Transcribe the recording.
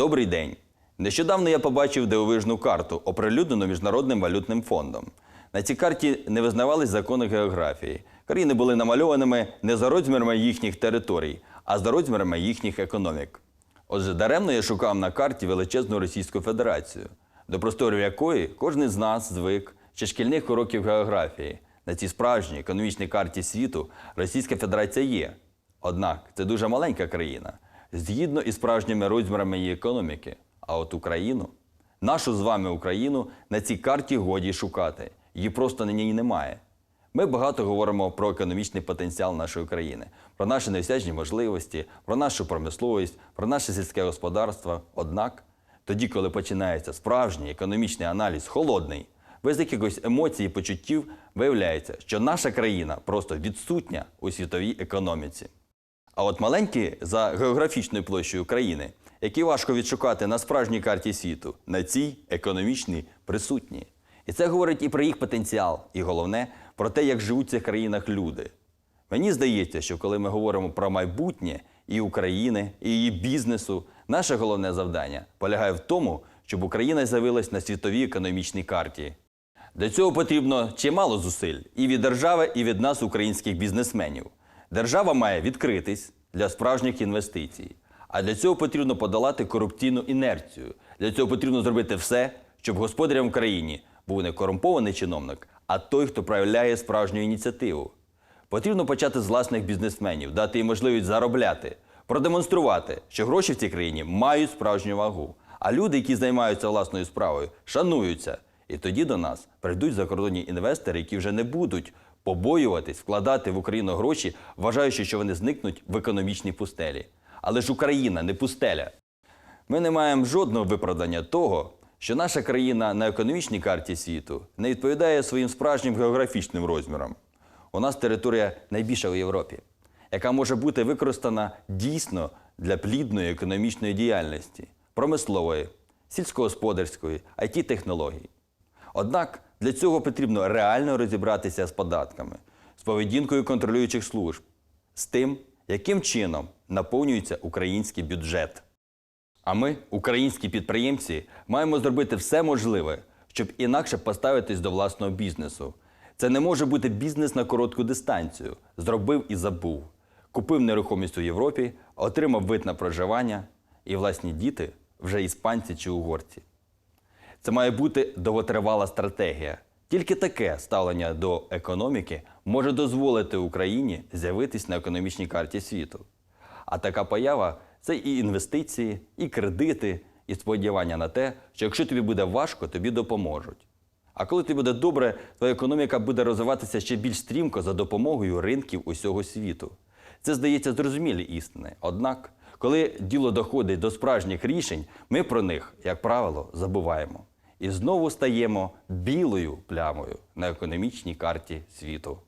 Добрий день. Нещодавно я побачив дивовижну карту, оприлюднену Міжнародним валютним фондом. На цій карті не визнавались закони географії. Країни були намальованими не за розмірами їхніх територій, а за розмірами їхніх економік. Отже, даремно я шукав на карті величезну Російську Федерацію, до просторів якої кожен з нас звик ще шкільних уроків географії. На цій справжній економічній карті світу Російська Федерація є. Однак це дуже маленька країна, згідно із справжніми розмірами її економіки. А от Україну, нашу з вами Україну, на цій карті годі шукати. Її просто на ній немає. Ми багато говоримо про економічний потенціал нашої країни, про наші неосяжні можливості, про нашу промисловість, про наше сільське господарство. Однак, тоді, коли починається справжній економічний аналіз холодний, без якихось емоцій і почуттів, виявляється, що наша країна просто відсутня у світовій економіці. А от маленькі за географічною площею країни, які важко відшукати на справжній карті світу, на цій економічній присутні. І це говорить і про їх потенціал, і головне про те, як живуть в цих країнах люди. Мені здається, що коли ми говоримо про майбутнє і України, і її бізнесу, наше головне завдання полягає в тому, щоб Україна з'явилась на світовій економічній карті. Для цього потрібно чимало зусиль і від держави, і від нас, українських бізнесменів. Держава має відкритись для справжніх інвестицій. А для цього потрібно подолати корупційну інерцію. Для цього потрібно зробити все, щоб господарем в країні був не корумпований чиновник, а той, хто проявляє справжню ініціативу. Потрібно почати з власних бізнесменів, дати їм можливість заробляти, продемонструвати, що гроші в цій країні мають справжню вагу. А люди, які займаються власною справою, шануються. І тоді до нас прийдуть закордонні інвестори, які вже не будуть побоюватись вкладати в Україну гроші, вважаючи, що вони зникнуть в економічній пустелі. Але ж Україна не пустеля. Ми не маємо жодного виправдання того, що наша країна на економічній карті світу не відповідає своїм справжнім географічним розмірам. У нас територія найбільша у Європі, яка може бути використана дійсно для плідної економічної діяльності, промислової, сільськогосподарської, it технологій Однак для цього потрібно реально розібратися з податками, з поведінкою контролюючих служб, з тим, яким чином наповнюється український бюджет. А ми, українські підприємці, маємо зробити все можливе, щоб інакше поставитись до власного бізнесу. Це не може бути бізнес на коротку дистанцію. Зробив і забув. Купив нерухомість у Європі, отримав вид на проживання, і власні діти вже іспанці чи угорці. Це має бути довготривала стратегія. Тільки таке ставлення до економіки може дозволити Україні з'явитись на економічній карті світу. А така поява це і інвестиції, і кредити, і сподівання на те, що якщо тобі буде важко, тобі допоможуть. А коли тобі буде добре, твоя економіка буде розвиватися ще більш стрімко за допомогою ринків усього світу. Це здається зрозумілі істини. Однак, коли діло доходить до справжніх рішень, ми про них, як правило, забуваємо. І знову стаємо білою плямою на економічній карті світу.